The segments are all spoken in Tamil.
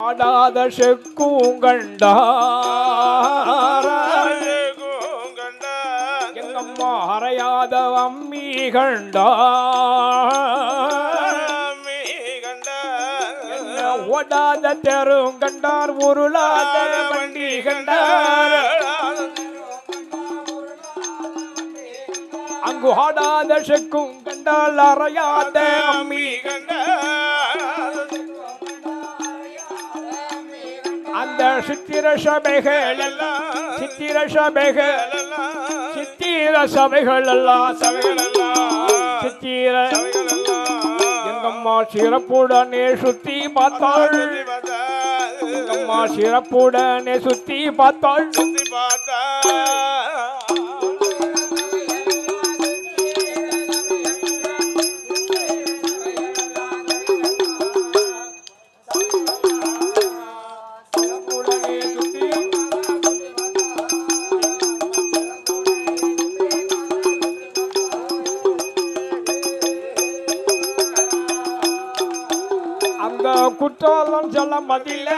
ஆடாத செக்கூங்கண்டார எங்கம்மா அறையாத அம்மி கண்டா ஓடாத தெரும் கண்டார் உருளாத வண்டி கண்டார் அங்கு ஆடாத செக்கும் கண்டால் அறையாத அம்மி கண்டார் அந்த சித்திர சபைகள் எல்லாம் சித்திர சபைகள் சித்திர சபைகள் எல்லாம் சித்திர எங்கம்மா சிறப்புடனே சுத்தி பார்த்தாள். எங்கம்மா சிறப்புடனே சுத்தி பார்த்தாள். சுத்தி பார்த்தா அந்த குற்றாலம் சொல்ல மதியில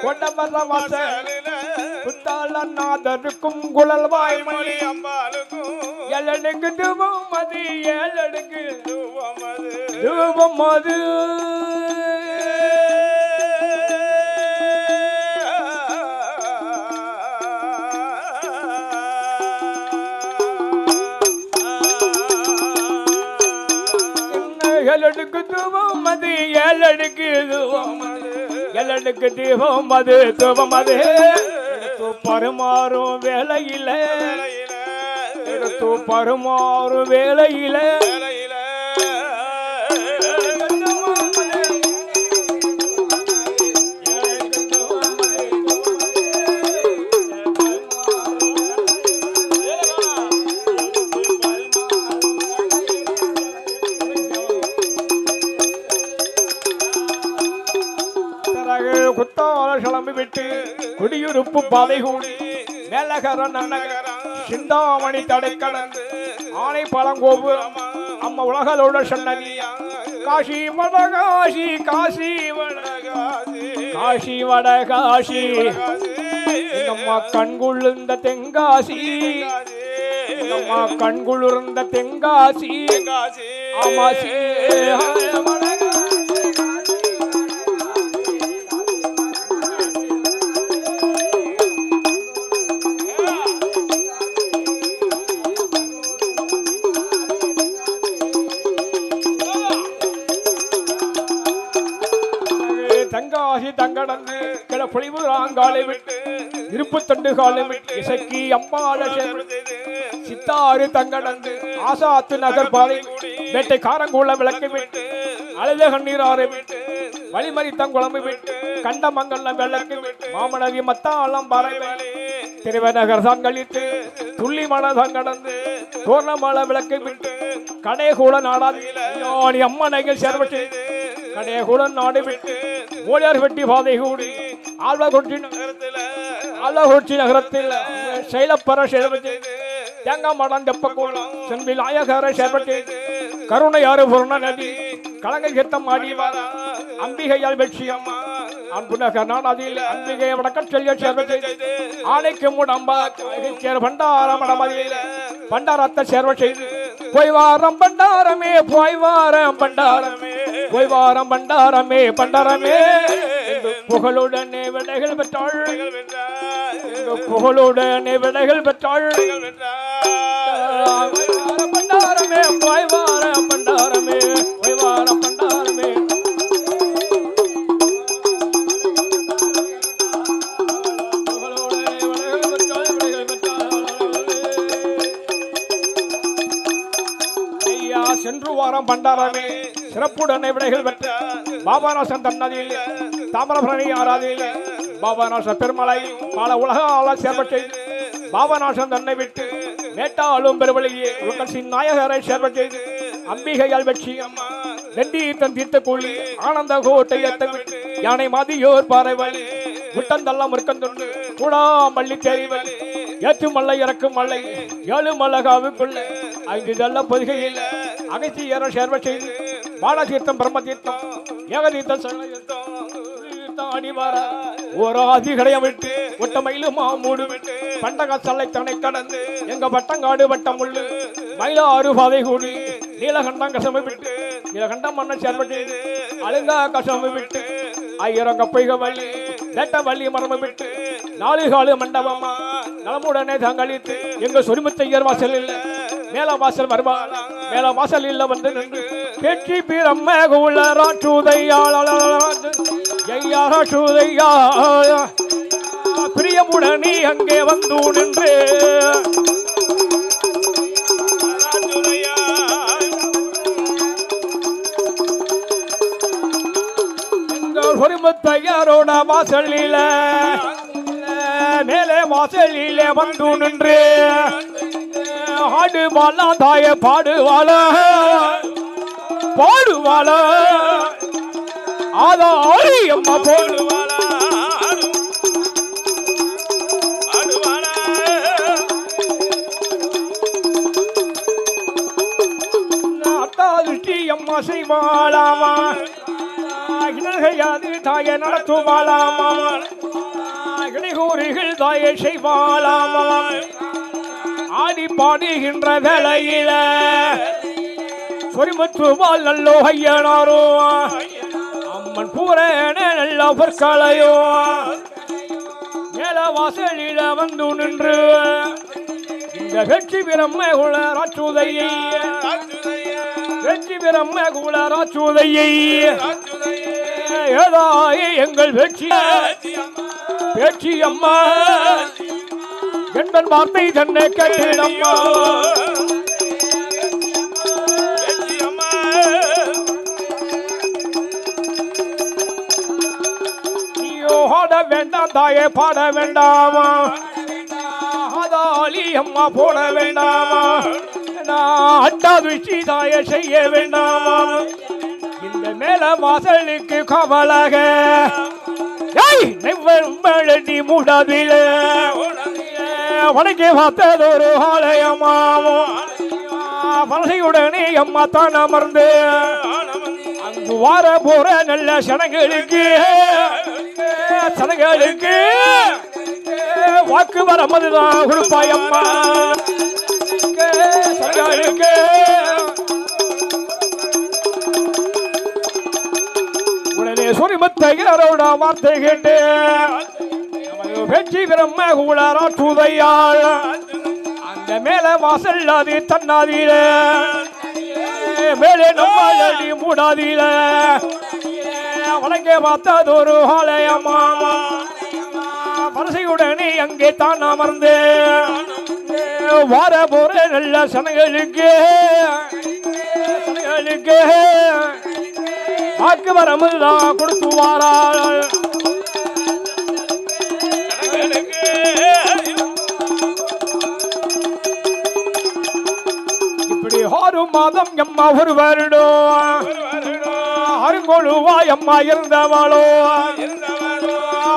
கொண்டவர வாசல் குத்தால நாதருக்கும் குழல் வாய்மொழி எழடுக்கு தூபம் மதி ஏழடுக்கு தூபம் மது ஏழடுக்கு தூபம் மது ஏழடுக்கு தூபம் ஏழடுக்கு தீபம் தூபம் மது எடுத்து பருமாறும் வேலையில. பருமாறும் வேலையில. குடியிருப்பு பாதை கூடி மேலகர சிந்தாமணி தடை ஆனை பழங்கோபுரம் அம்மா உலகளோட சன்னதி. காஷி வட காசி காசி காஷி காசி வட காசி எங்கம்மா கண்குளிர்ந்த தெங்காசி எங்கம்மா கண்குளிர்ந்த தென்காசி. ஆமாசி பொழிவு ஆங்காலை விட்டு இருப்பு தண்டு காலை விட்டு இசக்கி அம்மாள சேர்ந்து சித்தாறு தங்கடந்து ஆசாத்து நகர் பாலை வேட்டை காரங்கூள விளக்கு விட்டு அழுத கண்ணீராறு விட்டு வழிமறித்தம் குழம்பு விட்டு கண்ட மங்கல்ல விளக்கு விட்டு மாமனவி மத்தாளம் பறவை திருவநகர் தான் கழித்து துள்ளி மனதம் கடந்து தோரணமல விளக்கு விட்டு கடைகூட நாடாதி அம்மனைகள் சேர்வட்டு கடைகூட நாடு விட்டு ஊழியர் வெட்டி பாதை கூடி ஆழ்வகுட்டி நகரத்தில் ஆழ்வகுட்டி நகரத்தில் செயலப்பற சேர்வட்டு தேங்காய் மடம் தெப்பக்கூடம் ஆயகார சேர்வட்டு கருணை ஆறு பூர்ண நதி கலங்கை கீர்த்தம் ஆடி வர அம்பிகையால் வெற்றியம்மா அன்புநகர் நாடாதில் அம்பிகை வடக்கச் செல்ல சேர்வட்டு ஆணைக்கு மூடம்பா சேர் பண்டாரம் மடமதியில் பண்டாரத்தை சேர்வ செய்து போய் வாரம் பண்டாரமே போய் வாரம் பண்டாரமே. போய் வாரம் பண்டாரமே. பண்டாரமே புகழுடனே விடைகள் பெற்றாள். புகழுடனே விடைகள் பெற்றாள். பண்டாரமே போய் வாரம் பண்டாரமே. போய் வாரம் பண்டாரமே சென்று வாரம் பண்டாரமே. சிறப்புடனே விடைகள் பெற்ற பாபாநாசன் தன்னதியில் தாமரபரணி ஆராதியில் பாபாநாச பெருமலை பல உலக ஆள சேர்பட்டு பாபாநாசன் தன்னை விட்டு மேட்டாளும் பெருவழியே உங்கள் நாயகரை சேர்பட்டு அம்பிகையால் வெற்றி அம்மா வெண்டீத்தன் தீர்த்த கூலி ஆனந்த கோட்டை எத்த யானை மாதியோர் பாறைவழி முட்டந்தல்ல முற்கந்துண்டு கூடாமல்லி தெரிவழி ஏற்று மல்லை இறக்கும் மல்லை ஏழு மல்லகாவுக்குள்ள ஐந்து நல்ல பொதுகையில் அகத்தியர சேர்வ செய்து பாலதீர்த்தம் பிரம்ம தீர்த்தம் ஏகதீர்த்தம் சகல தீர்த்தம் தீர்த்தம் ஒரு அதிகடைய விட்டு ஒட்ட மாமூடு விட்டு பண்டக சல்லை தனை கடந்து எங்க வட்டங்காடு வட்டம் உள்ளு. மயிலாறு பாதை கூடி நீலகண்டம் கசமை விட்டு நீலகண்டம் மன்ன சேர்பட்டு அழுங்கா கசமை விட்டு ஆயிரம் கப்பைக வள்ளி வேட்ட வள்ளி மரம விட்டு நாலு காலு மண்டபமா நலமுடனே தங்களித்து எங்க சொரிமுத்தையர் வாசல் இல்லை மேல வாசல் வருவா மேல வாசல் இல்ல வந்து நின்று பேச்சு பிரம்ம குல ராற்றுதையாள் ஐயா ராற்றுதையா அங்கே வந்து நின்று. எங்கள் வாசலில மேலே வாசலில வந்து நின்று பாடுவாளா தாய பாடுவாளா. பாடுவாளா. ஆதா ஆடி அம்மா போடுவாளா. அம்மா செய்வாளாமா. இனகையாது தாய நடத்துவாளாமா. இடைகூறுகள் தாயை செய்வாளாமா. ஆடி பாடுகின்ற வேளையில சொரிமுத்துவால் நல்லோ ஐயனாரோ. அம்மன் பூரண நல்ல பொற்களையோ மேல வாசலில வந்து நின்று இந்த வெற்றி பிரம்ம குல ராச்சுதையை வெற்றி பிரம்ம குல ராச்சுதையை ஏதாய் எங்கள் வெற்றி வெற்றி அம்மா என்பன் வார்த்தை தன்னை கேட்டிடம்மா வேண்டாம் தாயே பாட வேண்டாமா? அதாலி அம்மா போட வேண்டாமா? நான் அட்டாதுச்சி தாய செய்ய வேண்டாமா? இந்த மேல வாசலுக்கு கவலாக. நெவ்வெழுதி மூடாதில வடக்கே பார்த்ததொரு ஆலயமாமோ வலசையுடனே அம்மா தான் அமர்ந்து அங்கு வார போற நல்ல சடங்குகளுக்கு சடங்குகளுக்கு வாக்கு வரமதுதான் கொடுப்பாய் அம்மா. சடங்குகளுக்கு உடனே சொரிமத்தையரோட வார்த்தை கேட்டு வெற்றி பிரம்ம கூடாராற்றுதையாள் அந்த மேல வாசல் அது தன்னாதீர. மேலே நம்மாடி மூடாதீர. வழங்க பார்த்தது ஒரு ஆலயமா? வரிசையுடனே அங்கே தான் அமர்ந்து. வார போற நல்ல சனங்களுக்கு சனங்களுக்கு வாக்கு வரமுதான் கொடுத்து வாராள் மாதம் எம்மா ஒரு வருடம் அருங்கொழுவா எம்மா இருந்தவளோ.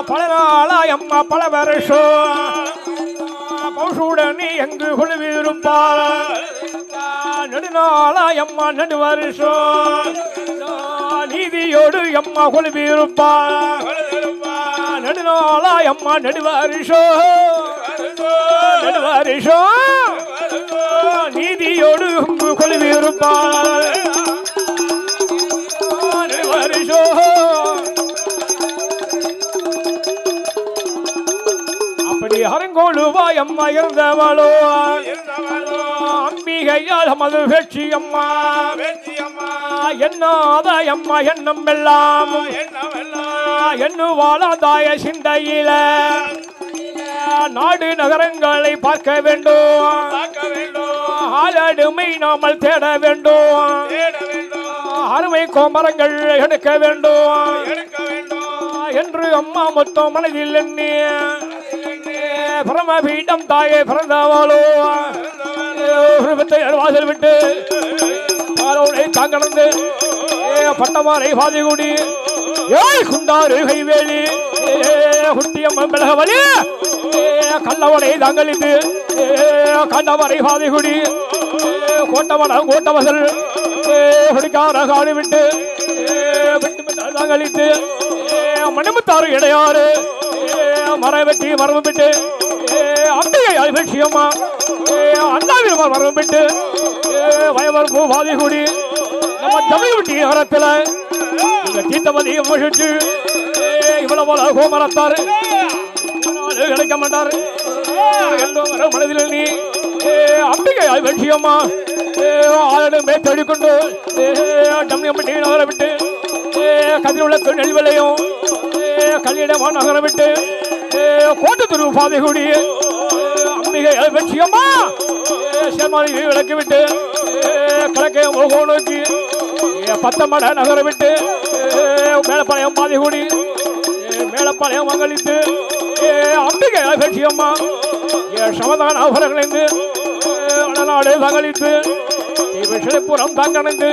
பல நாளா எம்மா பல வருஷம் பௌசுடனே எங்கு குழுவிருப்பாள்? நெடுநாளா எம்மா நெடு வருஷம் நீதியோடு எம்மா குழுவிருப்பாள். நெடுநாளா எம்மா நெடு வருஷம் நெடு வருஷம் நீதியோடு உங்கு கொள்விருப்பாள் வருஷோ. அப்படி அரங்கோழுவா அம்மா இருந்தவளோ அம்பிகையால் மது வெற்றி அம்மா என்னாத அம்மா எண்ணம் எல்லாம். எண்ணுவாளா தாய சிந்தையில. நாடு நகரங்களை பார்க்க வேண்டும். ஆளடுமை நாமல் தேட வேண்டும். அருமை கோமரங்கள் எடுக்க வேண்டும். என்று அம்மா மொத்தம் மனதில் எண்ணி பிரமபீடம் தாயே பிறந்தவளோ வாசல் விட்டு பாலோனை தாங்கடந்து பட்டமாரை பாதிகுடி ஏய் குண்டாறு கைவேலி குட்டியம்மன் மிளகவலி கள்ளவனை தங்களித்து. கண்டவரை பாதிகுடி கோட்டவன கோட்டவசல். குடிக்கார காடு விட்டு. விட்டு மணிமுத்தாறு இடையாறு. மரம் வெட்டி மரம் விட்டு அம்பிகை அபிஷியம்மா அண்ணாவில் மரம் விட்டு ஏ, வயவர் பூ வாதிகுடி நம்ம தமிழ்வட்டி நகரத்தில் இந்த தீர்த்தமதி முழிச்சு இவ்வளவு போல கோமரத்தாரு கிடைக்க மாட்டாரு. மனதில் நீ. ஏ, அம்பிகை அபிஷேகமா ஆளுமே தேடிக்கொண்டு டம்னியம்பட்டி நகர விட்டு கதிர்விளக்கு நெல்விளையும் கல்லிடமா நகர விட்டு கோட்டத்துரு பாதைகுடி. அம்பிகை அபிஷேகமா சேமாரி விளக்கி விட்டு கிழக்கே முகோ நோக்கி. பத்தமட நகர விட்டு மேலப்பாளையம் பாதைகுடி. மேலப்பாளையம் மகளித்து ஏ அம்பிகை அகழ்ச்சி அம்மா ஏ சமதான அவர்களிருந்து வடநாடு தகளித்து விஷயப்புறம் தங்கணைந்து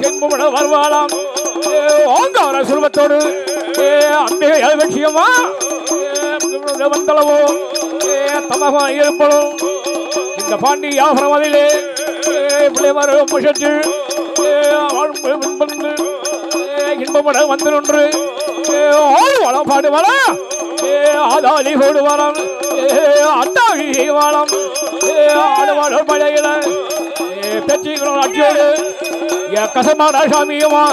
என்புமிட வருவாளாம் ஓங்கார சுருவத்தோடு அம்பிகை அகழ்ச்சி அம்மா வந்தளவோ ஏ தமகா இருப்பதும் இந்த பாண்டி யாபரமதிலே பிள்ளைவர் முஷத்து இன்பமட வந்து வளம் ஆடு வளம் பாடு வள ஆதாளி கோடு வளம். அத்தாவி வளம். ஆடுவாடு பழையில. பெற்றிக்கிறோம் ஏ கசமான சாமியமா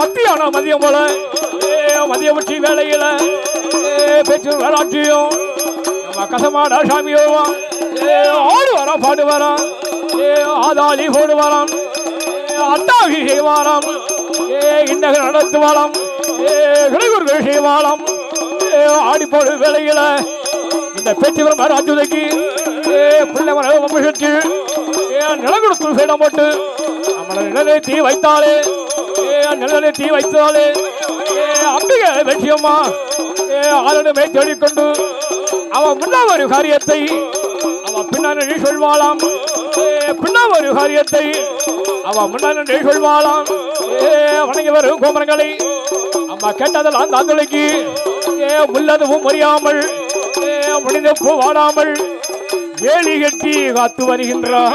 மத்தியான மதியம் போல. ஏ மதிய உச்சி வேலையில ஏ பெற்று வேளாட்சியும் நம்ம கசமாடா சாமியோவா ஆடு வரோம் பாடு ஏ ஆதாளி கோடு வரோம் அத்தாவி செய்வாராம் ஏ இன்னகர் நடத்துவாளாம் கிரகுர்கள் கிளைகுர்கள் ஆடிப்போடு வேலையில இந்த பேச்சுவரம் ராஜுதைக்கு ஏ நிலங்குடத்தில் மர சீடம் போட்டு நம்மளை நிழலை தீ வைத்தாலே நிழலை தீ வைத்தாலே அம்பிகை லட்சியம்மா ஏ ஆளுமே தேடிக்கொண்டு அவன் முன்னா ஒரு காரியத்தை அவன் பின்னாடி சொல்வாளாம் பின்னா ஒரு காரியத்தை அவன் முன்னாடி சொல்வாளாம் வணங்கி வரும் கோமரங்களை அம்மா கேட்டதெல்லாம் தாந்தலைக்கு ஏ உள்ளதுவும் அறியாமல் ஏ மனித பூ வாடாமல் வேலி கட்டி காத்து வருகின்றான்